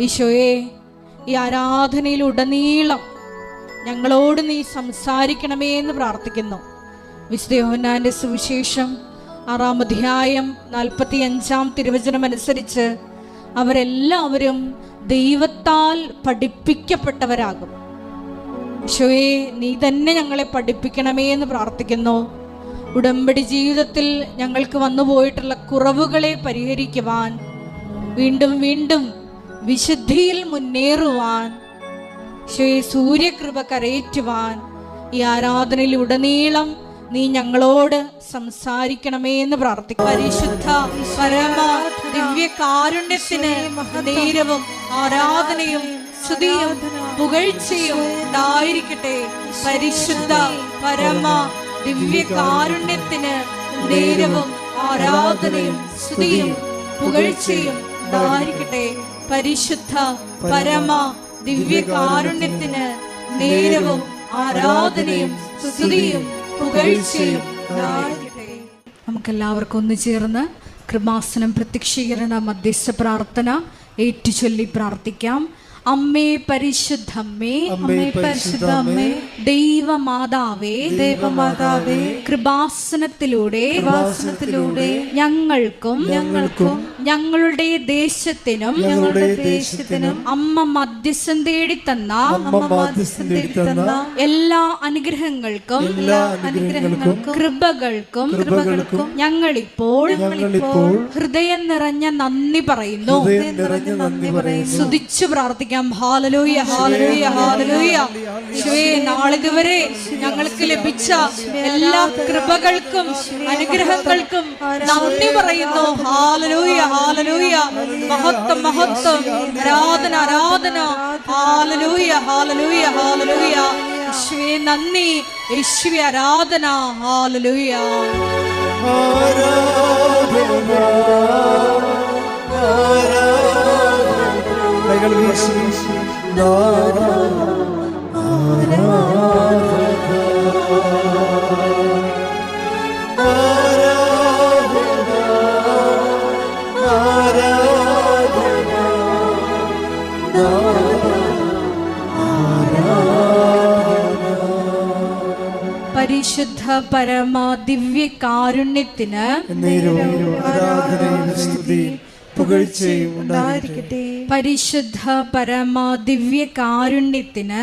ഈശോയെ ഈ ആരാധനയിലുടനീളം ഞങ്ങളോട് നീ സംസാരിക്കണമേ എന്ന് പ്രാർത്ഥിക്കുന്നു. വിശുദ്ധ യോഹന്നാന്റെ സുവിശേഷം ആറാം അധ്യായം നാൽപ്പത്തി അഞ്ചാം തിരുവചനം അനുസരിച്ച് അവരെല്ലാവരും ദൈവത്താൽ പഠിപ്പിക്കപ്പെട്ടവരാകും. ഈശോയെ നീ തന്നെ ഞങ്ങളെ പഠിപ്പിക്കണമേ എന്ന് പ്രാർത്ഥിക്കുന്നു. ഉടമ്പടി ജീവിതത്തിൽ ഞങ്ങൾക്ക് വന്നുപോയിട്ടുള്ള കുറവുകളെ പരിഹരിക്കുവാൻ വീണ്ടും വീണ്ടും വിശുദ്ധിയിൽ മുന്നേറുവാൻ സൂര്യകൃപ കരയേറ്റുവാൻ ഈ ആരാധനയിൽ ഉടനീളം നീ ഞങ്ങളോട് സംസാരിക്കണമേ എന്ന് പ്രാർത്ഥിക്കും. പരിശുദ്ധ പരമ ദിവ്യ കാരുണ്യത്തിന് നേരവും ആരാധനയും സ്തുതിയും പുകഴ്ചയും ഉണ്ടായിരിക്കട്ടെ. പരിശുദ്ധ പരമ ദിവ്യ കാരുണ്യത്തിന് നേരവും ആരാധനയും സ്തുതിയും പുകഴ്ചയും ഉണ്ടായിരിക്കട്ടെ. പരിശുദ്ധ പരമ ദിവ്യ കാരുണ്യത്തിന് നേരവും ആരാധനയും സ്തുതിയും പുകഴ്ചയും നമുക്കെല്ലാവർക്കും ഒന്ന് ചേർന്ന് കൃപാസനം പ്രത്യക്ഷീകരണ മധ്യസ്ഥ പ്രാർത്ഥന ഏറ്റുചൊല്ലി പ്രാർത്ഥിക്കാം. അമ്മേ പരിശുദ്ധമ്മേ അമ്മേ പരിശുദ്ധമ്മേ ദൈവമാതാവേ ദൈവമാതാവേ കൃപാസനത്തിലൂടെ കൃപാസനത്തിലൂടെ ഞങ്ങൾക്കും ഞങ്ങൾക്കും ഞങ്ങളുടെ ദേശത്തിനും ഞങ്ങളുടെ ദേശത്തിനും അമ്മ മധ്യസ്ഥം തേടി തന്ന അമ്മ മാധ്യസ്ഥം തന്ന എല്ലാ അനുഗ്രഹങ്ങൾക്കും എല്ലാ അനുഗ്രഹങ്ങൾക്കും കൃപകൾക്കും കൃപകൾക്കും ഞങ്ങളിപ്പോൾ ഞങ്ങളിപ്പോൾ ഹൃദയം നിറഞ്ഞ നന്ദി പറയുന്നു. നിറഞ്ഞ നന്ദി പറയുന്നു. സ്തുതിച്ചു പ്രാർത്ഥിക്കാം. Hallelujah hallelujah hallelujah. ശിവേ നാളിതുവരെ ഞങ്ങൾക്ക് ലഭിച്ച എല്ലാ കൃപകൾക്കും അനുഗ്രഹങ്ങൾക്കും നന്ദി പറയുന്നു. ഹാലലൂയ. ഹാലലൂയ മഹത്വം മഹത്വം. ആരാധന ആരാധന. ഹാലലൂയ ഹാലലൂയ ഹാലലൂയ യേശുവേ നന്ദി. യേശുവേ ആരാധന. ഹാലലൂയ ആരാധന ആരാധന. കൈകൾ വീശി പരിശുദ്ധ പരമ ദിവ്യ കാരുണ്യത്തിന് പുകഴ്ചയും ഉണ്ടായിരിക്കട്ടെ പരിശുദ്ധ പരമ ദിവ്യ കാരുണ്യത്തിന്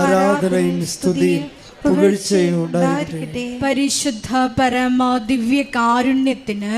ആരാധനയും സ്തുതിയും പുകഴ്ചയും ഉണ്ടായിരിക്കട്ടെ പരിശുദ്ധ പരമ ദിവ്യ കാരുണ്യത്തിന്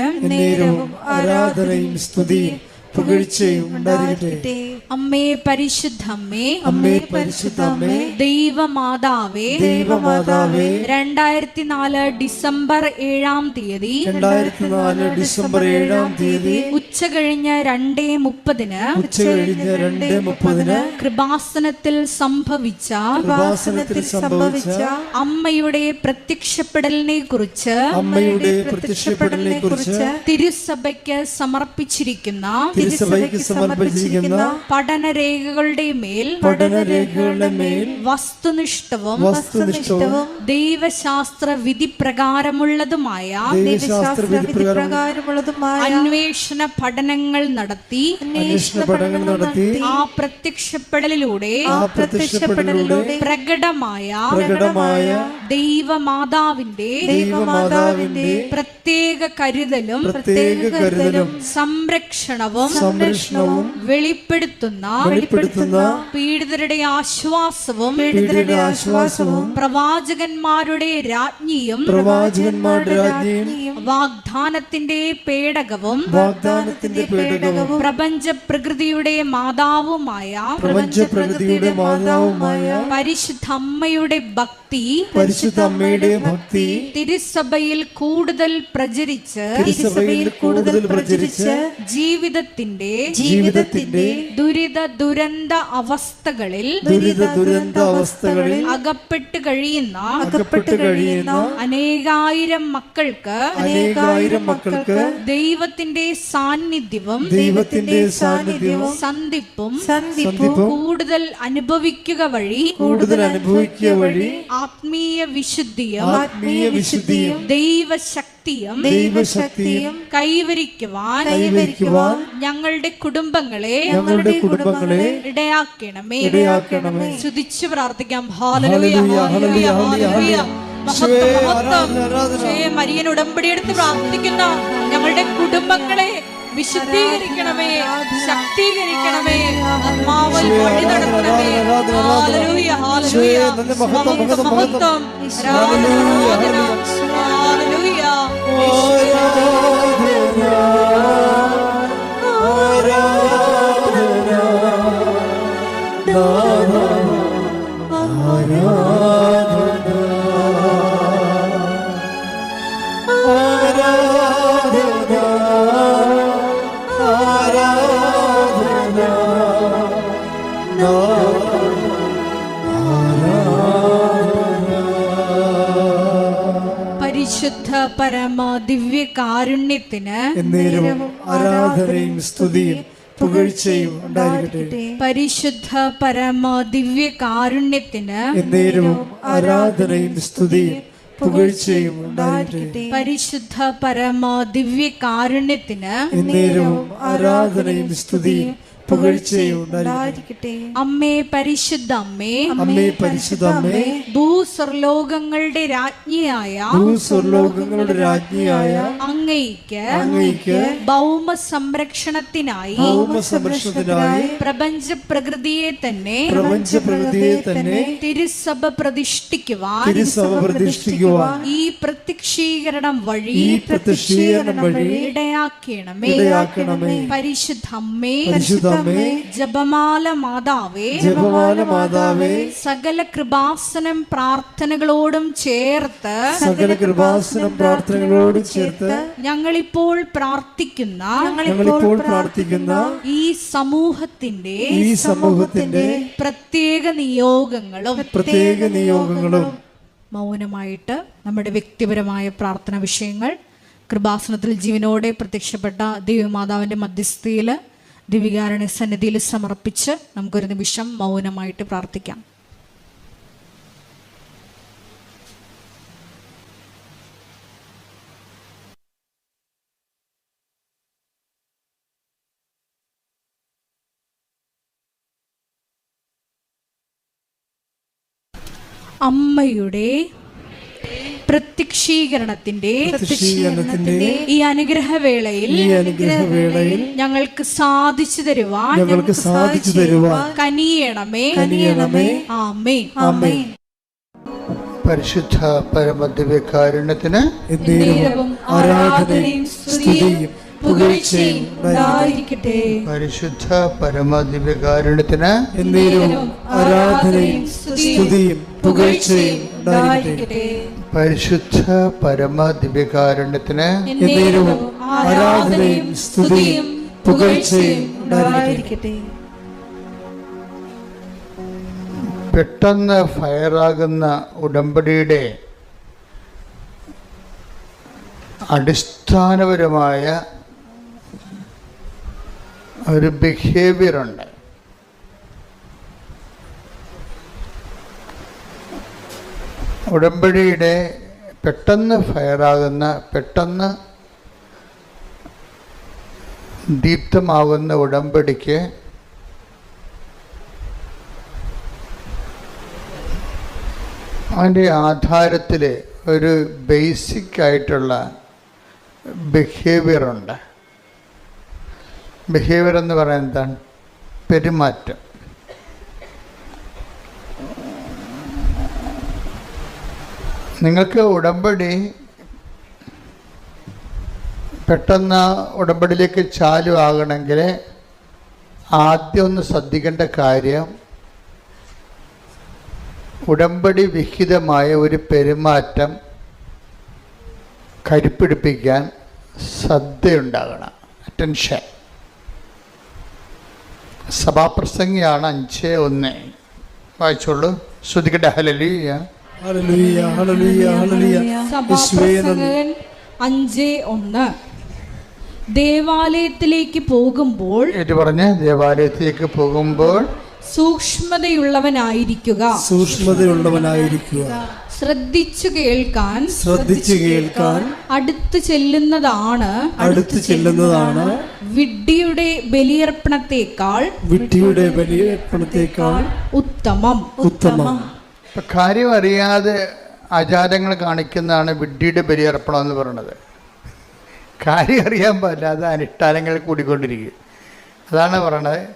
ആരാധനയും സ്തുതിയും പുകഴ്ചയും ഉണ്ടായിരിക്കട്ടെ അമ്മേ പരിശുദ്ധമ്മേ അമ്മേ പരിശുദ്ധമ്മേ ദൈവമാതാവേ ദൈവമാതാവേ രണ്ടായിരത്തി നാല് ഡിസംബർ ഏഴാം തീയതി രണ്ടായിരത്തി നാല് ഡിസംബർ ഏഴാം തീയതി ഉച്ച കഴിഞ്ഞ് രണ്ടേ മുപ്പതിന് ഉച്ച കഴിഞ്ഞ് രണ്ട് മുപ്പതിന് കൃപാസനത്തിൽ സംഭവിച്ച കൃപാസനത്തിൽ സംഭവിച്ച അമ്മയുടെ പ്രത്യക്ഷപ്പെടലിനെ കുറിച്ച് അമ്മയുടെ പ്രത്യക്ഷപ്പെടലിനെ കുറിച്ച് തിരുസഭയ്ക്ക് സമർപ്പിച്ചിരിക്കുന്ന തിരുസഭയ്ക്ക് സമർപ്പിച്ചിരിക്കുന്ന പഠനരേഖകളുടെ മേൽ പഠനരേഖകളുടെ മേൽ വസ്തുനിഷ്ഠവും വസ്തുനിഷ്ഠവും ദൈവശാസ്ത്ര വിധി പ്രകാരമുള്ളതുമായ ദൈവശാസ്ത്ര വിധി പ്രകാരമുള്ളതുമായ അന്വേഷണ പഠനങ്ങൾ നടത്തി അന്വേഷണ പഠനങ്ങൾ നടത്തി ആ പ്രത്യക്ഷപ്പെടലിലൂടെ ആ പ്രത്യക്ഷപ്പെടലിലൂടെ പ്രകടമായ പ്രകടമായ ദൈവമാതാവിന്റെ ദൈവമാതാവിന്റെ പ്രത്യേക കരുതലും പ്രത്യേക കരുതലും സംരക്ഷണവും സംരക്ഷണവും വെളിപ്പെടുത്തുന്ന വെളിപ്പെടുത്തുന്ന പീഡിതരുടെ ആശ്വാസവും പീഡിതരുടെ ആശ്വാസവും പ്രവാചകന്മാരുടെ രാജ്ഞിയും പ്രവാചകന്മാരുടെ രാജ്ഞിയും വാഗ്ദാനത്തിന്റെ പേടകവും വാഗ്ദാനത്തിന്റെ പേടകവും പ്രപഞ്ച പ്രകൃതിയുടെ മാതാവുമായ പ്രപഞ്ച പ്രകൃതിയുടെ മാതാവുമായ പരിശുദ്ധ അമ്മയുടെ ഭക്തി പരിശുദ്ധ അമ്മയുടെ ഭക്തി തിരുസഭയിൽ കൂടുതൽ പ്രചരിച്ച് തിരുസഭയിൽ കൂടുതൽ പ്രചരിച്ച് ജീവിതത്തിന്റെ ജീവിതത്തിന്റെ ദുരിത ദുരന്ത അവസ്ഥകളിൽ ദുരിത ദുരന്ത അവസ്ഥകളിൽ അകപ്പെട്ട് കഴിയുന്ന അകപ്പെട്ട് കഴിയുന്ന അനേകായിരം മക്കൾക്ക് അനേകായിരം മക്കൾക്ക് ദൈവത്തിന്റെ സാന്നിധ്യവും ദൈവത്തിന്റെ സാന്നിധ്യവും സന്ധിപ്പും സന്ധിപ്പും കൂടുതൽ അനുഭവിക്കുക വഴി കൂടുതൽ അനുഭവിക്കുക വഴി ആത്മീയ വിശുദ്ധിയും ആത്മീയ വിശുദ്ധിയും ദൈവശക്തി ദൈവശക്തിയും ദൈവശക്തിയും കൈവരിക്കുവാൻ കൈവരിക്കുവാൻ ഞങ്ങളുടെ കുടുംബങ്ങളെ ഞങ്ങളുടെ കുടുംബങ്ങളെ ഇടയാക്കണമേ. ഇടയാക്കണമേ. സ്തുതിച്ച് പ്രാർത്ഥിക്കാം. ഹാലലൂയ ഹാലലൂയ ഹാലലൂയ മരിയൻ ഉടമ്പടി എടുത്ത് പ്രാർത്ഥിക്കുന്ന ഞങ്ങളുടെ കുടുംബങ്ങളെ വിശുദ്ധീകരിക്കണമേ ശക്തീകരിക്കണമേ ആത്മാവൽ വഴി നടത്തണമേ ഹാലലൂയ ഹാലലൂയ മഹത്വം മഹത്വം, മഹത്വം ഹല്ലേലൂയ, ആരാധന ഹാലലൂയ പരമ ദിവ്യ കാരുണ്യത്തിന് ആരാധനയും സ്തുതിയും പുകഴ്ചയും ഉണ്ടായിരിക്കട്ടെ. പരിശുദ്ധ പരമ ദിവ്യ കാരുണ്യത്തിന് എന്നേരവും ആരാധനയും സ്തുതിയും പുകഴ്ചയും ഉണ്ടായിരിക്കട്ടെ. പരിശുദ്ധ പരമ ദിവ്യ കാരുണ്യത്തിന് എന്നേരവും ആരാധനയും സ്തുതിയും പുകഴ്ചയും അമ്മേ പരിശുദ്ധ അമ്മേ. അമ്മേ പരിശുദ്ധ അമ്മേ. ഭൂസ്വർലോകങ്ങളുടെ രാജ്ഞിയായ ഭൂസ്വർലോകങ്ങളുടെ രാജ്ഞിയായ അങ്ങയ്ക്ക് അങ്ങയ്ക്ക് ഭൗമ സംരക്ഷണത്തിനായി ഭൗമ സംരക്ഷണത്തിനായി പ്രപഞ്ച പ്രകൃതിയെ തന്നെ പ്രപഞ്ച പ്രകൃതിയെ തന്നെ തിരുസഭ പ്രതിഷ്ഠിക്കുവാൻ തിരുസഭ പ്രതിഷ്ഠിക്കുവാൻ ഈ പ്രത്യക്ഷീകരണം വഴി ഈ പ്രത്യക്ഷീകരണം വഴി ഇടയാക്കണമേ. ഇടയാക്കണമേ. പരിശുദ്ധ അമ്മേ. പരിശുദ്ധ അമ്മേ ജപമാല മാതാവേ ജപമാല മാതാവേ സകല കൃപാസനം പ്രാർത്ഥനകളോടും ചേർത്ത് സകല കൃപാസനം പ്രാർത്ഥനകളോടും ചേർത്ത് ഞങ്ങളിപ്പോൾ പ്രാർത്ഥിക്കുന്ന ഞങ്ങളിപ്പോൾ പ്രാർത്ഥിക്കുന്ന ഈ സമൂഹത്തിന്റെ ഈ സമൂഹത്തിന്റെ പ്രത്യേക നിയോഗങ്ങളും പ്രത്യേക നിയോഗങ്ങളും മൗനമായിട്ട് നമ്മുടെ വ്യക്തിപരമായ പ്രാർത്ഥന വിഷയങ്ങൾ കൃപാസനത്തിൽ ജീവനോടെ പ്രത്യക്ഷപ്പെട്ട ദൈവമാതാവിന്റെ മധ്യസ്ഥയിൽ ദിവികാരണ സന്നിധിയിൽ സമർപ്പിച്ച് നമുക്കൊരു നിമിഷം മൗനമായിട്ട് പ്രാർത്ഥിക്കാം. അമ്മയുടെ പ്രത്യക്ഷീകരണത്തിന്റെ ഈ അനുഗ്രഹവേളയിൽ ഈ അനുഗ്രഹവേളയിൽ ഞങ്ങൾക്ക് സാധിച്ചു തരുവാൻ ഞങ്ങൾക്ക് സാധിച്ചു തരുവാൻ കനിയണമേ. കനിയണമേ. ആമേ ആമേ പരിശുദ്ധ പരമദിവ്യകാരുണ്യത്തിന് ആരാധനയും സ്തുതിയും പരിശുദ്ധ പരമദിവ്യകാരുണ്യത്തിന് ആരാധനയും സ്തുതിയും പുകഴ്ചയും ഉണ്ടായിരിക്കട്ടെ. പരിശുദ്ധ പരമ ദിവ്യകാരണ്യത്തിന് ആരാധനയും സ്തുതിയും പുകഴ്ചയും ഉണ്ടായിരിക്കട്ടെ. പെട്ടെന്ന് ഫയറാകുന്ന ഉടമ്പടിയുടെ അടിസ്ഥാനപരമായ ഒരു ബിഹേവിയർ ഉടമ്പടിയുടെ പെട്ടെന്ന് ഫയറാകുന്ന പെട്ടെന്ന് ദീപ്തമാകുന്ന ഉടമ്പടിക്ക് അതിന്റെ ആധാരത്തിൽ ഒരു ബേസിക് ആയിട്ടുള്ള ബിഹേവിയർ ഉണ്ട്. ബിഹേവിയർ എന്ന് പറയുന്നത് എന്താണ്? പെരുമാറ്റം. നിങ്ങൾക്ക് ഉടമ്പടി പെട്ടെന്ന് ഉടമ്പടിയിലേക്ക് ചാലു ആകണമെങ്കിൽ ആദ്യം ഒന്ന് ശ്രദ്ധിക്കേണ്ട കാര്യം ഉടമ്പടി വിഹിതമായ ഒരു പെരുമാറ്റം കരുപ്പിടിപ്പിക്കാൻ ശ്രദ്ധയുണ്ടാകണം. അറ്റൻഷൻ സഭാപ്രസംഗിയാണ് അഞ്ച് ഒന്ന്. വായിച്ചോളൂ. ശ്രുതിക്കട്ടെ ഹലലിയ ഹല്ലേലൂയ ഹല്ലേലൂയ ഹല്ലേലൂയ യേശുവേ നന്ദി. അഞ്ച് ഒന്ന്. ദേവാലയത്തിലേക്ക് പോകുമ്പോൾ പറഞ്ഞ പറഞ്ഞ് ദേവാലയത്തിലേക്ക് പോകുമ്പോൾ സൂക്ഷ്മതയുള്ളവനായിരിക്കുക. സൂക്ഷ്മതയുള്ളവനായിരിക്കുക. ശ്രദ്ധിച്ചു കേൾക്കാൻ ശ്രദ്ധിച്ചു കേൾക്കാൻ അടുത്തു ചെല്ലുന്നതാണ് അടുത്തു ചെല്ലുന്നതാണ് വിഡ്ഢിയുടെ ബലിയർപ്പണത്തെക്കാൾ വിഡ്ഢിയുടെ ബലിയർപ്പണത്തെക്കാൾ ഉത്തമം. ഉത്തമം. കാര്യം അറിയാതെ ആചാരങ്ങൾ കാണിക്കുന്നതാണ് വിഡ്ഢിയുടെ ബലിയർപ്പണം എന്ന് പറയുന്നത്. കാര്യം അറിയാൻ പാടില്ലാതെ അനുഷ്ഠാനങ്ങൾ കൂടിക്കൊണ്ടിരിക്കും അതാണ് പറയണത്.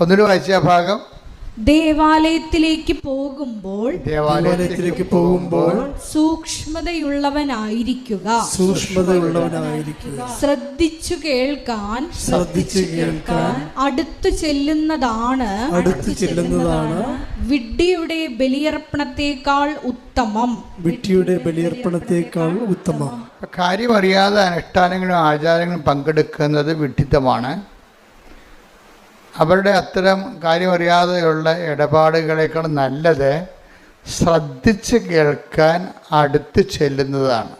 ഒന്നിനു വായിച്ച ഭാഗം ദേവാലയത്തിലേക്ക് പോകുമ്പോൾ ദേവാലയത്തിലേക്ക് പോകുമ്പോൾ സൂക്ഷ്മതയുള്ളവനായിരിക്കുക. സൂക്ഷ്മതയുള്ളവനായിരിക്കുക. ശ്രദ്ധിച്ചു കേൾക്കാൻ ശ്രദ്ധിച്ചു കേൾക്കാൻ അടുത്തു ചെല്ലുന്നതാണ് അടുത്തു ചെല്ലുന്നതാണ് വിഡ്ഢിയുടെ ബലിയർപ്പണത്തെക്കാൾ ഉത്തമം. വിഡ്ഢിയുടെ ബലിയർപ്പണത്തെക്കാൾ ഉത്തമം. കാര്യം അറിയാതെ അനുഷ്ഠാനങ്ങളും ആചാരങ്ങളും പങ്കെടുക്കുന്നത് വിഡ്ഢിത്തമാണ്. അവരുടെ അത്തരം കാര്യം അറിയാതെയുള്ള ഇടപാടുകളേക്കാൾ നല്ലത് ശ്രദ്ധിച്ച് കേൾക്കാൻ അടുത്ത് ചെല്ലുന്നതാണ്.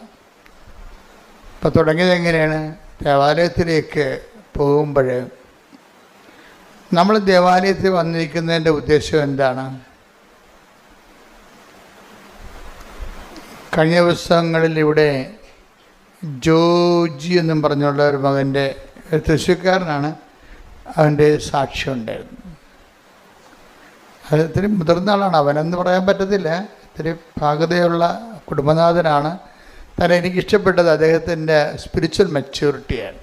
ഇപ്പം തുടങ്ങിയത് എങ്ങനെയാണ്? ദേവാലയത്തിലേക്ക് പോകുമ്പോൾ നമ്മൾ ദേവാലയത്തിൽ വന്നിരിക്കുന്നതിന്റെ ഉദ്ദേശം എന്താണ്? കഴിഞ്ഞ ദിവസങ്ങളിൽ ഇവിടെ ജോജി എന്നും പറഞ്ഞുള്ള ഒരു മകന്റെ ഒരു തൃശ്ശൂർക്കാരനാണ്. അവന്റെ സാക്ഷ്യം ഉണ്ടായിരുന്നു. അത് ഇത്തിരി മുതിർന്ന ആളാണ്. അവനെന്ന് പറയാൻ പറ്റത്തില്ല. ഇത്തിരി പാകതയുള്ള കുടുംബനാഥനാണ്. തന്നെ എനിക്കിഷ്ടപ്പെട്ടത് അദ്ദേഹത്തിന്റെ സ്പിരിച്വൽ മെച്യൂരിറ്റിയാണ്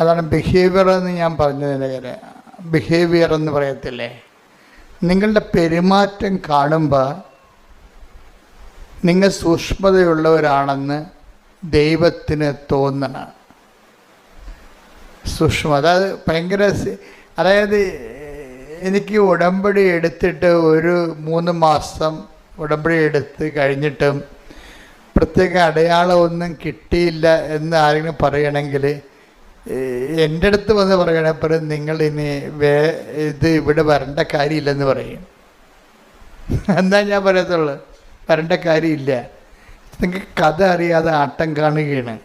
അതാണ് ബിഹേവിയർ എന്ന് ഞാൻ പറഞ്ഞതിന്റെ കാര്യം ബിഹേവിയർ എന്ന് പറയത്തില്ലേ? നിങ്ങളുടെ പെരുമാറ്റം കാണുമ്പോൾ നിങ്ങൾ സൂക്ഷ്മതയുള്ളവരാണെന്ന് ദൈവത്തിന് തോന്നണം. സൂക്ഷ്മ. അതായത് ഭയങ്കര അതായത് എനിക്ക് ഉടമ്പടി എടുത്തിട്ട് ഒരു മൂന്ന് മാസം ഉടമ്പടി എടുത്ത് കഴിഞ്ഞിട്ടും പ്രത്യേക അടയാളമൊന്നും കിട്ടിയില്ല എന്ന് ആരെങ്കിലും പറയണമെങ്കിൽ എന്റെ അടുത്ത് വന്ന് പറയണപ്പോൾ നിങ്ങൾ ഇനി വേ ഇത് ഇവിടെ വരേണ്ട കാര്യമില്ലെന്ന് പറയും. എന്നാ ഞാൻ പറയത്തുള്ളൂ. വരേണ്ട കാര്യമില്ല. നിങ്ങൾക്ക് കഥ അറിയാതെ ആട്ടം കാണുകയാണ്.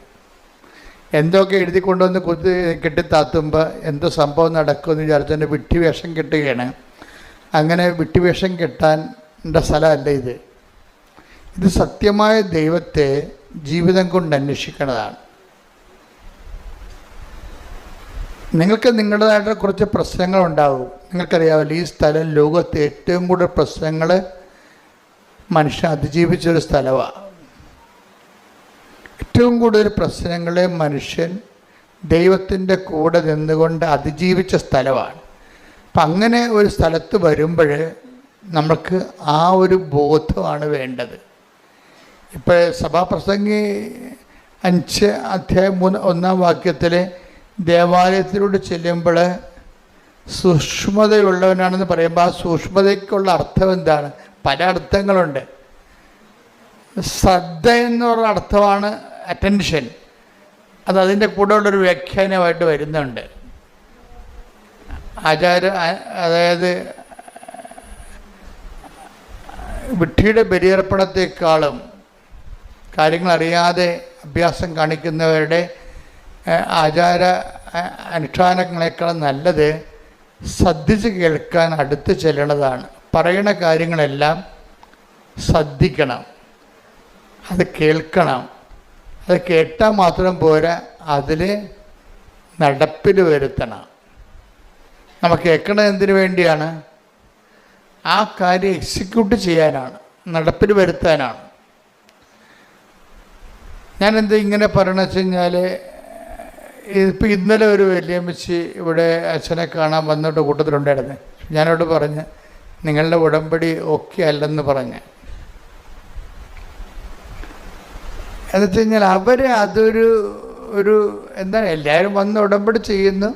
എന്തൊക്കെ എഴുതി കൊണ്ടുവന്ന് കുത്തി കെട്ടിത്താത്തുമ്പോൾ എന്തോ സംഭവം നടക്കുമെന്ന് വിചാരിച്ചതിന്റെ വിട്ടിവേഷം കെട്ടുകയാണ്. അങ്ങനെ വിട്ടിവേഷം കെട്ടാൻ സ്ഥലമല്ല ഇത്. ഇത് സത്യമായ ദൈവത്തെ ജീവിതം കൊണ്ട് അന്വേഷിക്കുന്നതാണ് നിങ്ങൾക്ക് നിങ്ങളുടേതായിട്ട് കുറച്ച് പ്രശ്നങ്ങൾ ഉണ്ടാകും നിങ്ങൾക്കറിയാമല്ലോ ഈ സ്ഥലം ലോകത്ത് ഏറ്റവും കൂടുതൽ പ്രശ്നങ്ങൾ മനുഷ്യൻ അതിജീവിച്ചൊരു സ്ഥലമാണ് ഏറ്റവും കൂടുതൽ പ്രശ്നങ്ങളെ മനുഷ്യൻ ദൈവത്തിന്റെ കൂടെ നിന്നുകൊണ്ട് അതിജീവിച്ച സ്ഥലമാണ്. അപ്പം അങ്ങനെ ഒരു സ്ഥലത്ത് വരുമ്പോൾ നമുക്ക് ആ ഒരു ബോധമാണ് വേണ്ടത്. ഇപ്പോൾ സഭാപ്രസംഗി അഞ്ച് അധ്യായം മൂന്ന് ഒന്നാം വാക്യത്തിൽ ദേവാലയത്തിലൂടെ ചെല്ലുമ്പോൾ സൂക്ഷ്മതയുള്ളവനാണെന്ന് പറയുമ്പോൾ ആ സൂക്ഷ്മതയ്ക്കുള്ള അർത്ഥം എന്താണ്? പല അർത്ഥങ്ങളുണ്ട്. ശ്രദ്ധ എന്നുള്ള അർത്ഥമാണ് അറ്റൻഷൻ അത് അതിന്റെ കൂടെ ഉള്ളൊരു വ്യാഖ്യാനമായിട്ട് വരുന്നുണ്ട്. ആചാര അതായത് വിഡ്ഢിയുടെ ബലിയർപ്പണത്തെക്കാളും കാര്യങ്ങൾ അറിയാതെ അഭ്യാസം കാണിക്കുന്നവരുടെ ആചാര അനുഷ്ഠാനങ്ങളെക്കാളും നല്ലത് ശ്രദ്ധിച്ച് കേൾക്കാൻ അടുത്ത് ചെല്ലണതാണ്. പറയണ കാര്യങ്ങളെല്ലാം ശ്രദ്ധിക്കണം. അത് കേൾക്കണം. അത് കേട്ടാൽ മാത്രം പോരാ അതിൽ നടപ്പിൽ വരുത്തണം. നമ്മൾ കേൾക്കണത് എന്തിനു വേണ്ടിയാണ്? ആ കാര്യം എക്സിക്യൂട്ട് ചെയ്യാനാണ് നടപ്പിൽ വരുത്താനാണ്. ഞാൻ എന്ത് ഇങ്ങനെ പറയണമെന്ന് വെച്ച് കഴിഞ്ഞാൽ ഇപ്പം ഇന്നലെ ഒരു വലിയമ്മച്ചി ഇവിടെ അച്ഛനെ കാണാൻ വന്നിട്ട് കൂട്ടത്തിലുണ്ടായിരുന്നു. ഞാനോട് പറഞ്ഞ് നിങ്ങളുടെ ഉടമ്പടി ഓക്കെ അല്ലെന്ന് പറഞ്ഞ്. എന്ന് വെച്ച് കഴിഞ്ഞാൽ അവർ അതൊരു ഒരു എന്താണ് എല്ലാവരും വന്ന് ഉടമ്പടി ചെയ്യുന്നു.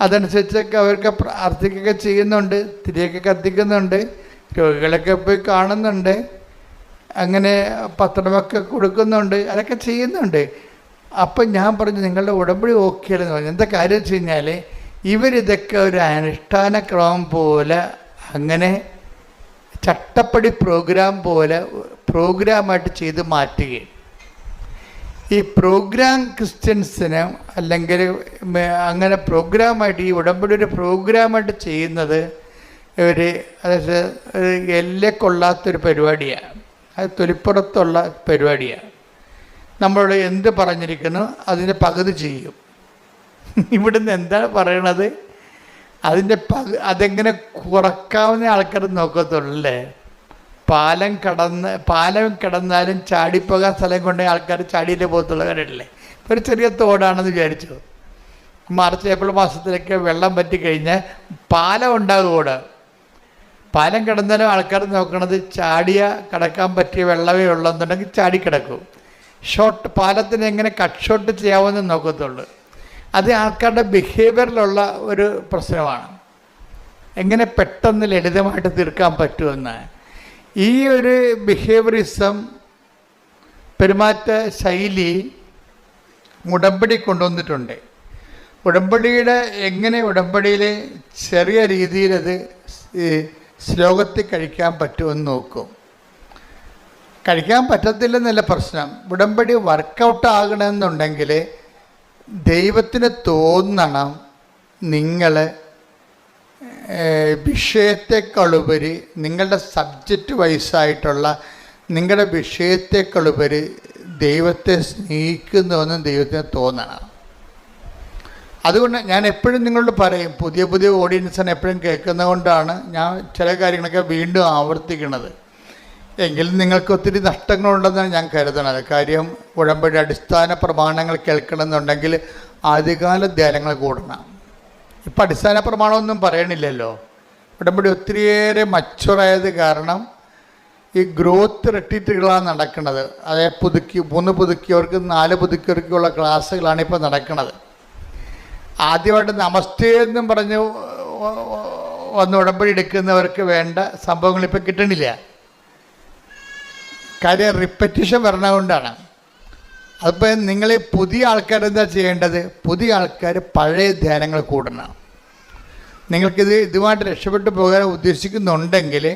അതനുസരിച്ചൊക്കെ അവർക്ക് പ്രാർത്ഥിക്കുകയൊക്കെ ചെയ്യുന്നുണ്ട് തിരിയൊക്കെ കത്തിക്കുന്നുണ്ട് രോഗികളൊക്കെ പോയി കാണുന്നുണ്ട് അങ്ങനെ പത്രമൊക്കെ കൊടുക്കുന്നുണ്ട് അതൊക്കെ ചെയ്യുന്നുണ്ട്. അപ്പം ഞാൻ പറഞ്ഞു നിങ്ങളുടെ ഉടമ്പടി ഓക്കെ അല്ലെന്ന് പറഞ്ഞു. എന്താ കാര്യം വെച്ച് കഴിഞ്ഞാൽ ഇവരിതൊക്കെ ഒരു അനുഷ്ഠാന ക്രമം പോലെ അങ്ങനെ ചട്ടപ്പടി പ്രോഗ്രാം പോലെ പ്രോഗ്രാമായിട്ട് ചെയ്ത് മാറ്റുകയും ഈ പ്രോഗ്രാം ക്രിസ്ത്യൻസിന് അല്ലെങ്കിൽ അങ്ങനെ പ്രോഗ്രാമായിട്ട് ഈ ഉടമ്പടി ഒരു പ്രോഗ്രാമായിട്ട് ചെയ്യുന്നത് ഒരു അതായത് ഒരു എല്ലെ കൊള്ളാത്തൊരു പരിപാടിയാണ് അത് തൊലിപ്പുറത്തുള്ള പരിപാടിയാണ് നമ്മൾ എന്ത് പറഞ്ഞിരിക്കുന്നു അതിന്റെ പകുതി ചെയ്യും. ഇവിടുന്ന് എന്താണ് പറയണത്? അതിന്റെ പകു അതെങ്ങനെ കുറക്കാവുന്ന ആൾക്കാർ നോക്കത്തുള്ളൂ പാലം കടന്ന് പാലം കിടന്നാലും ചാടിപ്പോകാൻ സ്ഥലം കൊണ്ട് ആൾക്കാർ ചാടിയിട്ടേ പോകത്തുള്ളവരല്ലേ ഒരു ചെറിയ തോടാണെന്ന് വിചാരിച്ചു. മാർച്ച് ഏപ്രിൽ മാസത്തിലൊക്കെ വെള്ളം പറ്റിക്കഴിഞ്ഞാൽ പാലം ഉണ്ടാകും ഓട് പാലം കിടന്നാലും ആൾക്കാർ നോക്കണത് ചാടിയ കിടക്കാൻ പറ്റിയ വെള്ളമേ ഉള്ളെന്നുണ്ടെങ്കിൽ ചാടി കിടക്കും ഷോട്ട് പാലത്തിന് എങ്ങനെ കട്ട് ഷോട്ട് ചെയ്യാമെന്ന് നോക്കത്തുള്ളൂ. അത് ആൾക്കാരുടെ ബിഹേവിയറിലുള്ള ഒരു പ്രശ്നമാണ്. എങ്ങനെ പെട്ടെന്ന് ലളിതമായിട്ട് തീർക്കാൻ പറ്റുമെന്ന്. ഈ ഒരു ബിഹേവിയറിസം പെരുമാറ്റ ശൈലി ഉടമ്പടി കൊണ്ടുവന്നിട്ടുണ്ട്. ഉടമ്പടിയുടെ എങ്ങനെ ഉടമ്പടിയിൽ ചെറിയ രീതിയിലത് ശ്ലോകത്തിൽ കഴിക്കാൻ പറ്റുമെന്ന് നോക്കും. കഴിക്കാൻ പറ്റത്തില്ലെന്നല്ല പ്രശ്നം. ഉടമ്പടി വർക്കൗട്ട് ആകണമെന്നുണ്ടെങ്കിൽ ദൈവത്തിന് തോന്നണം നിങ്ങൾ വിഷയത്തെക്കാളുപരി നിങ്ങളുടെ സബ്ജക്റ്റ് വൈസായിട്ടുള്ള നിങ്ങളുടെ വിഷയത്തെക്കാളുപരി ദൈവത്തെ സ്നേഹിക്കുന്നുവെന്ന് ദൈവത്തിന് തോന്നണം. അതുകൊണ്ട് ഞാൻ എപ്പോഴും നിങ്ങളോട് പറയും പുതിയ പുതിയ ഓഡിയൻസിനെ എപ്പോഴും കേൾക്കുന്നതുകൊണ്ടാണ് ഞാൻ ചില കാര്യങ്ങളൊക്കെ വീണ്ടും ആവർത്തിക്കുന്നത്. എങ്കിലും നിങ്ങൾക്ക് ഒത്തിരി നഷ്ടങ്ങളുണ്ടെന്നാണ് ഞാൻ കരുതുന്നത്. കാര്യം ഉടമ്പടി അടിസ്ഥാന പ്രമാണങ്ങൾ കേൾക്കണമെന്നുണ്ടെങ്കിൽ ആദ്യകാല ധ്യാനങ്ങൾ കൂടണം. ഇപ്പം അടിസ്ഥാന പ്രമാണമൊന്നും പറയണില്ലല്ലോ. ഉടമ്പടി ഒത്തിരിയേറെ മച്ചുറായത് കാരണം ഈ ഗ്രോത്ത് റെട്ടിറ്റുകളാണ് നടക്കുന്നത്. അതായത് പുതുക്കി മൂന്ന് പുതുക്കിയവർക്ക് നാല് പുതുക്കിയവർക്കുള്ള ക്ലാസ്സുകളാണ് ഇപ്പോൾ നടക്കുന്നത് ആദ്യമായിട്ട് നമസ്തേ എന്നും പറഞ്ഞ് വന്ന് ഉടമ്പടി എടുക്കുന്നവർക്ക് വേണ്ട സംഭവങ്ങൾ ഇപ്പം കിട്ടണില്ല. കാര്യം റിപ്പറ്റീഷൻ വരണതുകൊണ്ടാണ്. അതിപ്പോൾ നിങ്ങൾ പുതിയ ആൾക്കാർ എന്താ ചെയ്യേണ്ടത്? പുതിയ ആൾക്കാർ പഴയ ധ്യാനങ്ങൾ കൂടണം. നിങ്ങൾക്കിത് ഇതുമായിട്ട് രക്ഷപ്പെട്ടു പോകാൻ ഉദ്ദേശിക്കുന്നുണ്ടെങ്കിൽ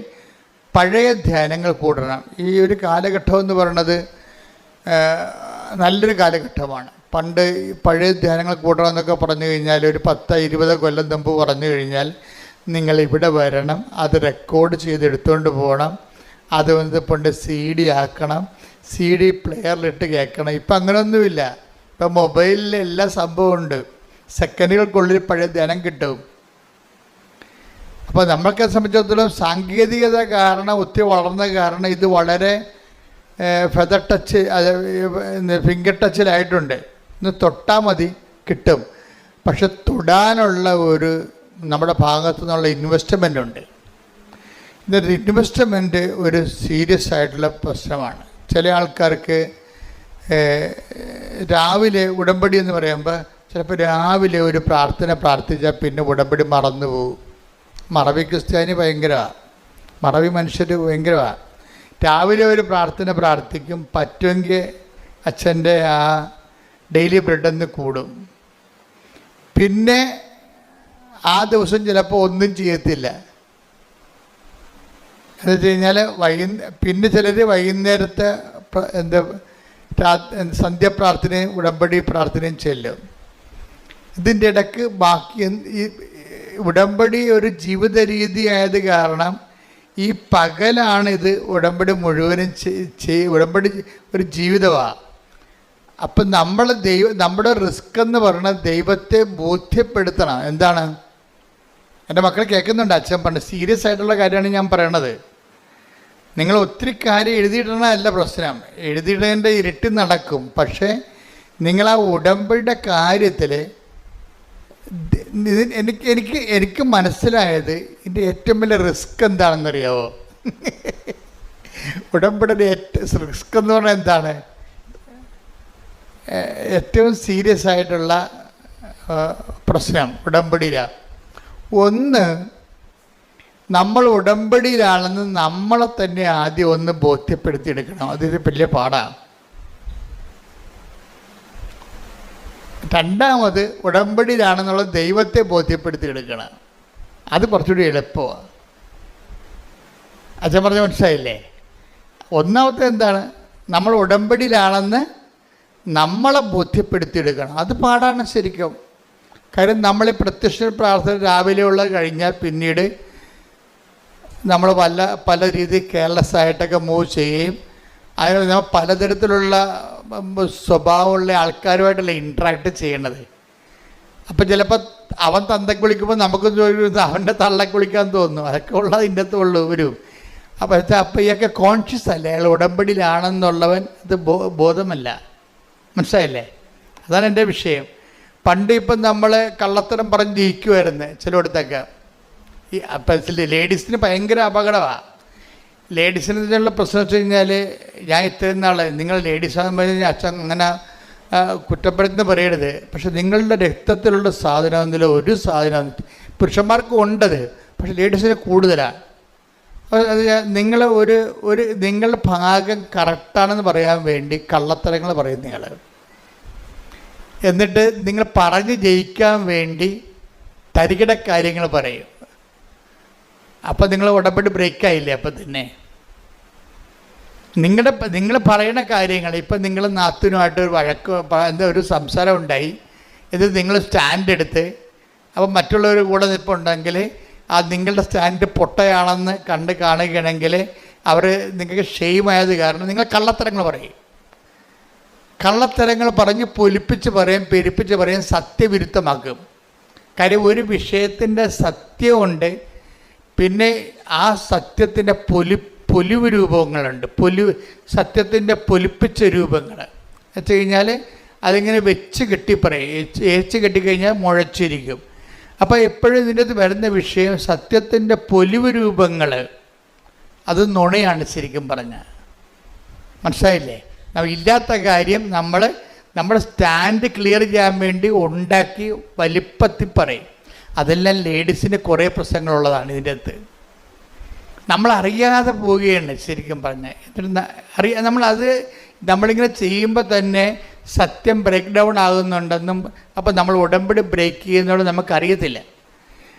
പഴയ ധ്യാനങ്ങൾ കൂടണം. ഈ ഒരു കാലഘട്ടം എന്ന് പറയുന്നത് നല്ലൊരു കാലഘട്ടമാണ്. പണ്ട് പഴയ ധ്യാനങ്ങൾ കൂടണം എന്നൊക്കെ പറഞ്ഞു കഴിഞ്ഞാൽ ഒരു പത്ത് ഇരുപത് കൊല്ലം മുമ്പ് പറഞ്ഞു കഴിഞ്ഞാൽ നിങ്ങൾ ഇവിടെ വരണം അത് റെക്കോർഡ് ചെയ്ത് എടുത്തുകൊണ്ട് പോകണം അത് വന്നിട്ട് പണ്ട് സി ഡി ആക്കണം സി ഡി പ്ലെയറിലിട്ട് കേൾക്കണം. ഇപ്പം അങ്ങനെയൊന്നുമില്ല ഇപ്പം മൊബൈലിൽ എല്ലാ സംഭവം ഉണ്ട്. സെക്കൻഡുകൾക്കുള്ളിൽ പഴയ ധനം കിട്ടും. അപ്പോൾ നമ്മൾക്ക് സംബന്ധിച്ചിടത്തോളം സാങ്കേതികത കാരണം ഒത്തിരി വളർന്ന കാരണം ഇത് വളരെ ഫെദർ ടച്ച് ഫിംഗർ ടച്ചിലായിട്ടുണ്ട് ഇന്ന് തൊട്ടാൽ മതി കിട്ടും. പക്ഷെ തൊടാനുള്ള ഒരു നമ്മുടെ ഭാഗത്തു നിന്നുള്ള ഇൻവെസ്റ്റ്മെന്റ് ഉണ്ട്. ഇന്നൊരു ഇൻവെസ്റ്റ്മെന്റ് ഒരു സീരിയസ് ആയിട്ടുള്ള പ്രശ്നമാണ്. ചില ആൾക്കാർക്ക് രാവിലെ ഉടമ്പടി എന്ന് പറയുമ്പോൾ ചിലപ്പോൾ രാവിലെ ഒരു പ്രാർത്ഥന പ്രാർത്ഥിച്ചാൽ പിന്നെ ഉടമ്പടി മറന്നു പോകും മറവി ക്രിസ്ത്യാനി ഭയങ്കരമാണ് മറവി മനുഷ്യർ ഭയങ്കരമാണ് രാവിലെ ഒരു പ്രാർത്ഥന പ്രാർത്ഥിക്കും പറ്റുമെങ്കിൽ അച്ഛന്റെ ആ ഡെയിലി ബ്രെഡെന്ന് കൂടും. പിന്നെ ആ ദിവസം ചിലപ്പോൾ ഒന്നും ചെയ്യത്തില്ല. എന്ന് വെച്ച് കഴിഞ്ഞാൽ വൈകുന്ന പിന്നെ ചിലർ വൈകുന്നേരത്തെ എന്താ സന്ധ്യപ്രാർത്ഥനയും ഉടമ്പടി പ്രാർത്ഥനയും ചെല്ലും. ഇതിന്റെ ഇടയ്ക്ക് ബാക്കി ഈ ഉടമ്പടി ഒരു ജീവിത രീതി ആയത് കാരണം ഈ പകലാണ് ഇത് ഉടമ്പടി മുഴുവനും ഉടമ്പടി ഒരു ജീവിതമാണ് അപ്പം നമ്മൾ ദൈവ നമ്മുടെ റിസ്ക് എന്ന് പറയുന്നത് ദൈവത്തെ ബോധ്യപ്പെടുത്തണം. എന്താണ്? എന്റെ മക്കൾ കേൾക്കുന്നുണ്ട്. അച്ഛൻ പറഞ്ഞു സീരിയസ് ആയിട്ടുള്ള കാര്യമാണ് ഞാൻ പറയണത്. നിങ്ങൾ ഒത്തിരി കാര്യം എഴുതിയിടണമല്ല പ്രശ്നം. എഴുതിയിടേണ്ട ഇരട്ടി നടക്കും. പക്ഷേ നിങ്ങൾ ആ ഉടമ്പടിയുടെ കാര്യത്തിൽ എനിക്ക് എനിക്ക് എനിക്ക് മനസ്സിലായത് ഇതിന്റെ ഏറ്റവും വലിയ റിസ്ക് എന്താണെന്നറിയാവോ? ഉടമ്പടിയുടെ ഏറ്റവും റിസ്ക് എന്ന് പറഞ്ഞാൽ എന്താണ്? ഏറ്റവും സീരിയസ് ആയിട്ടുള്ള പ്രശ്നം ഉടമ്പടിയിലാണ് ഒന്ന് നമ്മൾ ഉടമ്പടിയിലാണെന്ന് നമ്മളെ തന്നെ ആദ്യം ഒന്ന് ബോധ്യപ്പെടുത്തിയെടുക്കണം. അതൊരു വലിയ പാടാണ് രണ്ടാമത് ഉടമ്പടിയിലാണെന്നുള്ള ദൈവത്തെ ബോധ്യപ്പെടുത്തിയെടുക്കണം. അത് കുറച്ചുകൂടി എളുപ്പമാണ് അച്ഛൻ പറഞ്ഞ മനസ്സിലായില്ലേ? ഒന്നാമത്തെ എന്താണ്? നമ്മൾ ഉടമ്പടിയിലാണെന്ന് നമ്മളെ ബോധ്യപ്പെടുത്തിയെടുക്കണം. അത് പാടാണ് ശരിക്കും. കാര്യം നമ്മൾ പ്രത്യക്ഷ പ്രാർത്ഥന രാവിലെയുള്ള കഴിഞ്ഞാൽ പിന്നീട് നമ്മൾ പല പല രീതിയിൽ കെയർലെസ് ആയിട്ടൊക്കെ മൂവ് ചെയ്യുകയും അതിന് നമ്മൾ പലതരത്തിലുള്ള സ്വഭാവമുള്ള ആൾക്കാരുമായിട്ടല്ല ഇൻട്രാക്ട് ചെയ്യണത്. അപ്പം ചിലപ്പോൾ അവൻ തന്തക്ക് വിളിക്കുമ്പോൾ നമുക്ക് അവന്റെ തള്ളക്ക് വിളിക്കാൻ തോന്നും അതൊക്കെ ഉള്ളത് ഇതിന്റെ അകത്ത് ഉള്ളൂ ഒരു. അപ്പോൾ അപ്പം ഇയൊക്കെ കോൺഷ്യസ് അല്ല? അയാൾ ഉടമ്പടിയിലാണെന്നുള്ളവൻ ഇത് ബോ ബോധമല്ല. മനസ്സിലായില്ലേ? അതാണ് എന്റെ വിഷയം. പണ്ട് ഇപ്പം നമ്മൾ കള്ളത്തരം പറഞ്ഞ് ജയിക്കുമായിരുന്നു ചിലയിടത്തൊക്കെ. ഈ അപ്പം ലേഡീസിന് ഭയങ്കര അപകടമാണ് ലേഡീസിന് ഇതിനുള്ള പ്രശ്നം വെച്ച് കഴിഞ്ഞാൽ ഞാൻ ഇത്രയും നാൾ നിങ്ങൾ ലേഡീസ് ആകുമ്പോൾ അച്ഛൻ അങ്ങനെ കുറ്റപ്പെടുത്തുന്ന പറയരുത്. പക്ഷെ നിങ്ങളുടെ രക്തത്തിലുള്ള സാധനം എന്നില്ല ഒരു സാധനം പുരുഷന്മാർക്ക് ഉണ്ടത് പക്ഷെ ലേഡീസിന് കൂടുതലാണ് നിങ്ങൾ ഒരു ഒരു നിങ്ങളുടെ ഭാഗം കറക്റ്റാണെന്ന് പറയാൻ വേണ്ടി കള്ളത്തരങ്ങൾ പറയും നിങ്ങൾ എന്നിട്ട് നിങ്ങൾ പറഞ്ഞ് ജയിക്കാൻ വേണ്ടി തരികിട കാര്യങ്ങൾ പറയും. അപ്പം നിങ്ങൾ ഉടമ്പടി ബ്രേക്കായില്ലേ അപ്പം തന്നെ? നിങ്ങളുടെ നിങ്ങൾ പറയുന്ന കാര്യങ്ങൾ ഇപ്പം നിങ്ങൾ നാത്തിനുമായിട്ട് ഒരു വഴക്ക് എന്താ ഒരു സംസാരം ഉണ്ടായി. ഇത് നിങ്ങൾ സ്റ്റാൻഡ് എടുത്ത് അപ്പം മറ്റുള്ളവർ കൂടെ നിൽപ്പുണ്ടെങ്കിൽ ആ നിങ്ങളുടെ സ്റ്റാൻഡ് പൊട്ടയാണെന്ന് കണ്ട് കാണുകയാണെങ്കിൽ അവർ നിങ്ങൾക്ക് ഷെയിമായത് കാരണം നിങ്ങൾ കള്ളത്തരങ്ങൾ പറയും. കള്ളത്തരങ്ങൾ പറഞ്ഞ് പൊലിപ്പിച്ച് പറയും പെരുപ്പിച്ച് പറയും സത്യവിരുദ്ധമാക്കും. കാര്യം ഒരു വിഷയത്തിന്റെ സത്യമുണ്ട് പിന്നെ ആ സത്യത്തിന്റെ പൊലി പൊലിവ് രൂപങ്ങളുണ്ട്. പൊലി സത്യത്തിന്റെ പൊലിപ്പിച്ച രൂപങ്ങൾ. വെച്ച് കഴിഞ്ഞാൽ അതിങ്ങനെ വെച്ച് കെട്ടി പറയും. ഏച്ച് കെട്ടിക്കഴിഞ്ഞാൽ മുഴച്ചിരിക്കും. അപ്പോൾ എപ്പോഴും ഇതിന്റെ അകത്ത് വരുന്ന വിഷയം സത്യത്തിന്റെ പൊലിവ് രൂപങ്ങൾ. അത് നുണയാണ് ശരിക്കും പറഞ്ഞാൽ. മനസ്സിലായില്ലേ? ഇല്ലാത്ത കാര്യം നമ്മൾ നമ്മുടെ സ്റ്റാൻഡ് ക്ലിയർ ചെയ്യാൻ വേണ്ടി ഉണ്ടാക്കി വലിപ്പത്തിൽ പറയും. അതെല്ലാം ലേഡീസിന് കുറേ പ്രശ്നങ്ങളുള്ളതാണ് ഇതിന്റെ അകത്ത്. നമ്മൾ അറിയാതെ പോവുകയാണ് ശരിക്കും പറഞ്ഞാൽ. എന്നിട്ട് അറിയാ നമ്മളത് നമ്മളിങ്ങനെ ചെയ്യുമ്പോൾ തന്നെ സത്യം ബ്രേക്ക് ഡൗൺ ആകുന്നുണ്ടെന്നും അപ്പം നമ്മൾ ഉടമ്പടി ബ്രേക്ക് ചെയ്യുന്നതോടെ നമുക്കറിയത്തില്ല.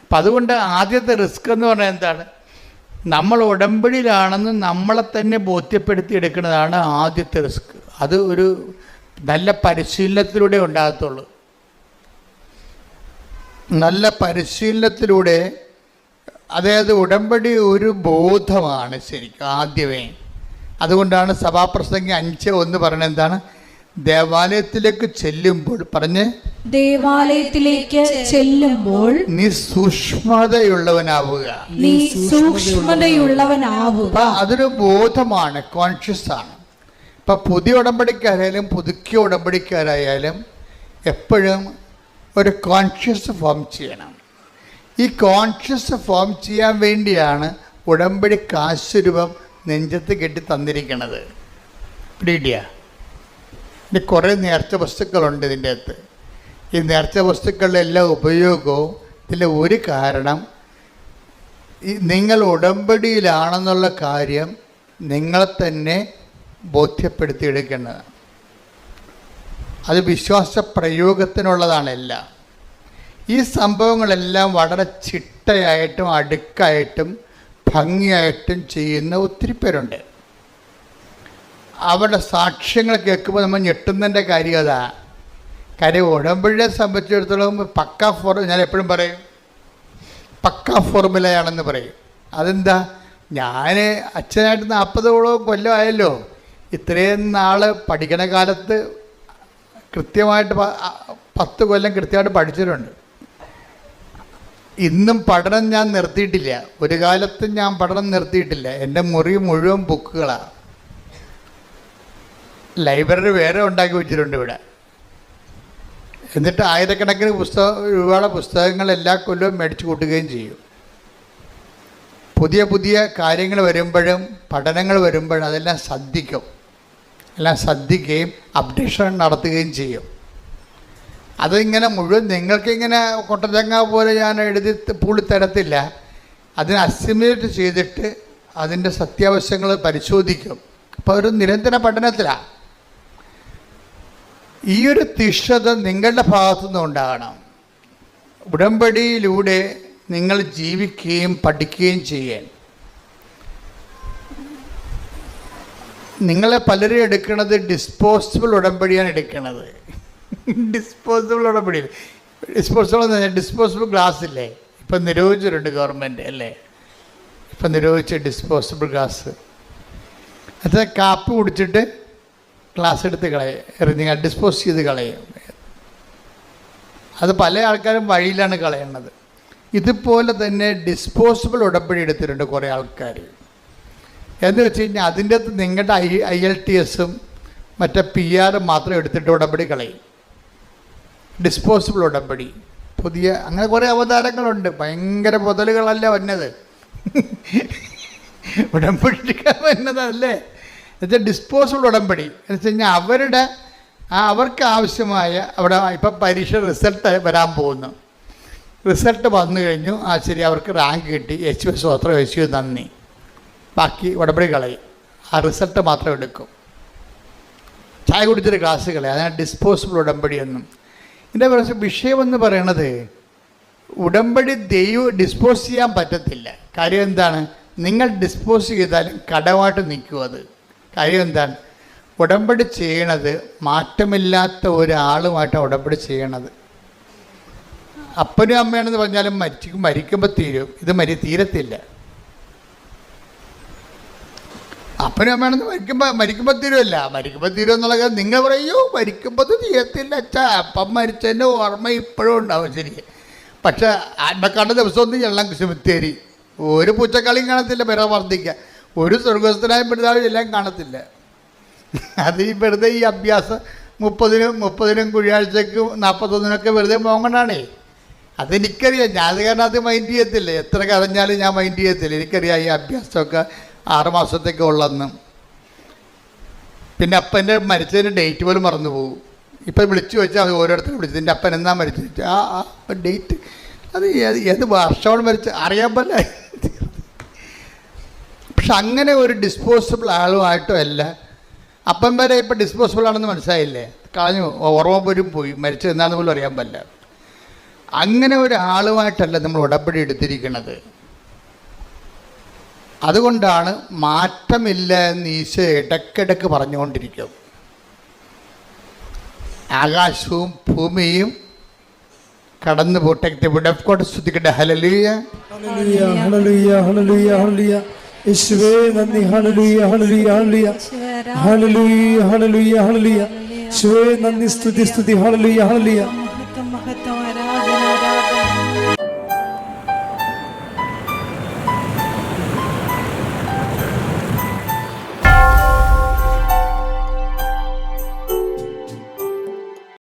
അപ്പം അതുകൊണ്ട് ആദ്യത്തെ റിസ്ക് എന്ന് പറഞ്ഞാൽ എന്താണ്? നമ്മൾ ഉടമ്പടിയിലാണെന്ന് നമ്മളെ തന്നെ ബോധ്യപ്പെടുത്തി എടുക്കുന്നതാണ് ആദ്യത്തെ റിസ്ക് അത് ഒരു നല്ല പരിശീലനത്തിലൂടെ ഉണ്ടാകത്തുള്ളൂ. നല്ല പരിശീലനത്തിലൂടെ അതായത് ഉടമ്പടി ഒരു ബോധമാണ് ശരിക്കും ആദ്യമേ. അതുകൊണ്ടാണ് സഭാപ്രസംഗം അഞ്ച് ഒന്ന് പറയുന്നത് എന്താണ്? ദേവാലയത്തിലേക്ക് ചെല്ലുമ്പോൾ പറഞ്ഞ് ദേവാലയത്തിലേക്ക് ചെല്ലുമ്പോൾ നീ സൂക്ഷ്മതയുള്ളവനാവുക. നീ സൂക്ഷ്മതയുള്ളവനാവുക. അതൊരു ബോധമാണ് കോൺഷ്യസ് ആണ്. ഇപ്പം പുതിയ ഉടമ്പടിക്കാരായാലും പുതുക്കിയ ഉടമ്പടിക്കാരായാലും എപ്പോഴും ഒരു കോൺഷ്യസ് ഫോം ചെയ്യണം. ഈ കോൺഷ്യസ് ഫോം ചെയ്യാൻ വേണ്ടിയാണ് ഉടമ്പടി കാശുരൂപം നെഞ്ചത്ത് കെട്ടി തന്നിരിക്കുന്നത് പിടിയില്ല ഇനി കുറേ നേർച്ച വസ്തുക്കളുണ്ട് ഇതിന്റെ അകത്ത്. ഈ നേർച്ച വസ്തുക്കളുടെ എല്ലാ ഉപയോഗവും ഇതിന്റെ ഒരു കാരണം ഈ നിങ്ങൾ ഉടമ്പടിയിലാണെന്നുള്ള കാര്യം നിങ്ങളെ തന്നെ ബോധ്യപ്പെടുത്തിയെടുക്കേണ്ടതാണ്. അത് വിശ്വാസ പ്രയോഗത്തിനുള്ളതാണെല്ലാം ഈ സംഭവങ്ങളെല്ലാം വളരെ ചിട്ടയായിട്ടും അടുക്കായിട്ടും ഭംഗിയായിട്ടും ചെയ്യുന്ന ഒത്തിരി പേരുണ്ട്. അവരുടെ സാക്ഷ്യങ്ങൾ കേൾക്കുമ്പോൾ നമ്മൾ ഞെട്ടുന്നതിന്റെ കാര്യം അതാ. കാര്യം ഉടമ്പടിയെ സംബന്ധിച്ചിടത്തോളം പക്ക ഫോർ ഞാൻ എപ്പോഴും പറയും പക്ക ഫോർമുലയാണെന്ന് പറയും. അതെന്താ? ഞാൻ അച്ഛനായിട്ട് നാൽപ്പതോളം കൊല്ലമായല്ലോ ഇത്രയും നാൾ പഠിക്കണ കാലത്ത് കൃത്യമായിട്ട് പത്ത് കൊല്ലം കൃത്യമായിട്ട് പഠിച്ചിട്ടുണ്ട്. ഇന്നും പഠനം ഞാൻ നിർത്തിയിട്ടില്ല. ഒരു കാലത്തും ഞാൻ പഠനം നിർത്തിയിട്ടില്ല. എന്റെ മുറി മുഴുവൻ ബുക്കുകളാണ് ലൈബ്രറി വേറെ ഉണ്ടാക്കി വെച്ചിട്ടുണ്ട് ഇവിടെ. എന്നിട്ട് ആയിരക്കണക്കിന് പുസ്തക രൂപയുടെ പുസ്തകങ്ങൾ എല്ലാ കൊല്ലവും മേടിച്ചു കൂട്ടുകയും ചെയ്യും. പുതിയ പുതിയ കാര്യങ്ങൾ വരുമ്പോഴും പഠനങ്ങൾ വരുമ്പോഴും അതെല്ലാം ശ്രദ്ധിക്കും. എല്ലാം ശ്രദ്ധിക്കുകയും അപ്ഡേഷൻ നടത്തുകയും ചെയ്യും. അതിങ്ങനെ മുഴുവൻ നിങ്ങൾക്കിങ്ങനെ കൊട്ടച്ചങ്ങ പോലെ ഞാൻ എഴുതി പൂളി തരത്തില്ല. അതിനെ അസിമുലേറ്റ് ചെയ്തിട്ട് അതിന്റെ സത്യാവശ്യങ്ങൾ പരിശോധിക്കും. അപ്പോൾ ഒരു നിരന്തര പഠനത്തിലാണ് ഈ ഒരു തിഷ്ഠത നിങ്ങളുടെ ഭാഗത്തുനിന്ന് ഉണ്ടാകണം. ഉടമ്പടിയിലൂടെ നിങ്ങൾ ജീവിക്കുകയും പഠിക്കുകയും ചെയ്യാൻ. നിങ്ങളെ പലരും എടുക്കുന്നത് ഡിസ്പോസിബിൾ ഉടമ്പടിയാണ് എടുക്കുന്നത് ഡിസ്പോസിബിൾ ഉടമ്പടി. ഡിസ്പോസിബിൾ എന്ന് പറഞ്ഞാൽ ഡിസ്പോസിബിൾ ഗ്ലാസ് ഇല്ലേ? ഇപ്പം നിരോധിച്ചിട്ടുണ്ട് ഗവൺമെന്റ് അല്ലേ? ഇപ്പം നിരോധിച്ച ഡിസ്പോസിബിൾ ഗ്ലാസ് അത് കാപ്പ് കുടിച്ചിട്ട് ഗ്ലാസ് എടുത്ത് കളയും എറിഞ്ഞ് ഡിസ്പോസ് ചെയ്ത് കളയും. അത് പല ആൾക്കാരും വഴിയിലാണ് കളയുന്നത് ഇതുപോലെ തന്നെ ഡിസ്പോസിബിൾ ഉടമ്പടി എടുത്തിട്ടുണ്ട് കുറേ ആൾക്കാർ എന്ന് വെച്ച് കഴിഞ്ഞാൽ അതിന്റെ അകത്ത് നിങ്ങളുടെ ഐ ഐ എൽ ടി എസും മറ്റേ പി ആറും മാത്രം എടുത്തിട്ട് ഉടമ്പടി കളയും. ഡിസ്പോസിബിൾ ഉടമ്പടി. പുതിയ അങ്ങനെ കുറേ അവതാരങ്ങളുണ്ട്. ഭയങ്കര മുതലുകളല്ല വന്നത്? ഉടമ്പടി വന്നതല്ലേ? എന്നുവെച്ചാൽ ഡിസ്പോസിബിൾ ഉടമ്പടി. എന്ന് വെച്ച് കഴിഞ്ഞാൽ അവരുടെ അവർക്ക് ആവശ്യമായ അവിടെ ഇപ്പം പരീക്ഷ റിസൾട്ട് വരാൻ പോകുന്നു. റിസൾട്ട് വന്നു കഴിഞ്ഞു. ആ ശരി അവർക്ക് റാങ്ക് കിട്ടി. എച്ച് എസ് സ്വത്രം എച്ച് നന്ദി. ബാക്കി ഉടമ്പടി കളയും. ആ റിസൾട്ട് മാത്രം എടുക്കും. ചായ കുടിച്ചിട്ട് ഗ്ലാസ് കളയും. ഡിസ്പോസിബിൾ ഉടമ്പടി എന്നും. ഇതിന്റെ കുറച്ച് വിഷയമെന്ന് പറയണത് ഉടമ്പടി ദൈവം ഡിസ്പോസ് ചെയ്യാൻ പറ്റത്തില്ല. കാര്യം എന്താണ്? നിങ്ങൾ ഡിസ്പോസ് ചെയ്താലും കടമായിട്ട് നിൽക്കും അത്. കാര്യം എന്താണ്? ഉടമ്പടി ചെയ്യണത് മാറ്റമില്ലാത്ത ഒരാളുമായിട്ടാണ് ഉടമ്പടി ചെയ്യണത്. അപ്പനും അമ്മയാണെന്ന് പറഞ്ഞാലും മരിച്ചു മരിക്കുമ്പോൾ തീരും. ഇത് മരി തീരത്തില്ല. അപ്പനും അമ്മയാണെന്ന് മരിക്കുമ്പോൾ മരിക്കുമ്പോൾ തീരുമല്ല മരിക്കുമ്പോൾ തീരും എന്നുള്ള നിങ്ങൾ പറയൂ മരിക്കുമ്പോൾ തീരത്തില്ല അച്ഛാ. അപ്പം മരിച്ചതിന്റെ ഓർമ്മ ഇപ്പോഴും ഉണ്ടാവും ശരി. പക്ഷെ ആത്മക്കാണ്ട ദിവസമൊന്നും ചെല്ലാം സെമിത്തേരി ഒരു പൂച്ചക്കളിയും കാണത്തില്ല പിറ വർദ്ധിക്കുക ഒരു സ്വർഗസ്ഥനായ പിതാവും എല്ലാം കാണത്തില്ല. അത് ഈ വെറുതെ ഈ അഭ്യാസം മുപ്പതിനും മുപ്പതിനും കുഴിയാഴ്ചക്കും നാൽപ്പത്തൊന്നിനൊക്കെ വെറുതെ പോകണ്ടാണേ അതെനിക്കറിയാം. ഞാൻ അത് കാരണം അത് മൈൻഡ് ചെയ്യത്തില്ല. എത്ര കരഞ്ഞാലും ഞാൻ മൈൻഡ് ചെയ്യത്തില്ല. എനിക്കറിയാം ഈ അഭ്യാസമൊക്കെ ആറ് ഉള്ളന്ന് പിന്നെ അപ്പന്റെ മരിച്ചതിന്റെ ഡേറ്റ് പോലും മറന്നു പോകും ഇപ്പം വിളിച്ചു വെച്ചാൽ ഓരോരുത്തരും വിളിച്ചു എന്റെ അപ്പൻ എന്നാ മരിച്ചു ആ ആ ഡേറ്റ്. അത് ഏത് ഏത് വർഷമാണ് മരിച്ച? അറിയാൻ പറ്റില്ല. പക്ഷെ അങ്ങനെ ഒരു ഡിസ്പോസിബിൾ ആളുമായിട്ടും അല്ല. അപ്പൻ വരെ ഇപ്പം ഡിസ്പോസിബിൾ ആണെന്ന് മനസ്സിലായില്ലേ? കളഞ്ഞു ഓർമ്മ പോലും പോയി. മരിച്ചു എന്നാന്ന് പോലും അറിയാൻ പറ്റില്ല. അങ്ങനെ ഒരാളുമായിട്ടല്ല നമ്മൾ ഉടപടി എടുത്തിരിക്കുന്നത്. അതുകൊണ്ടാണ് മാറ്റമില്ല എന്ന് ഈശോ ഇടയ്ക്കിടയ്ക്ക് പറഞ്ഞുകൊണ്ടിരിക്കും ആകാശവും ഭൂമിയും കടന്നു പോട്ടെ. വിടക്കോട്ട് സ്തുതിക്കട്ടെ. ഹലലിയ ഹലലിയ ഹലലിയ ഹലലിയ യേശുവേ നന്ദി. ഹല്ലേലൂയ hallelujah hallelujah. Hallelujah hallelujah hallelujah. യേശുവേ നന്ദി. സ്തുതി സ്തുതി. ഹല്ലേലൂയ. മഹത്വം മഹത്വം.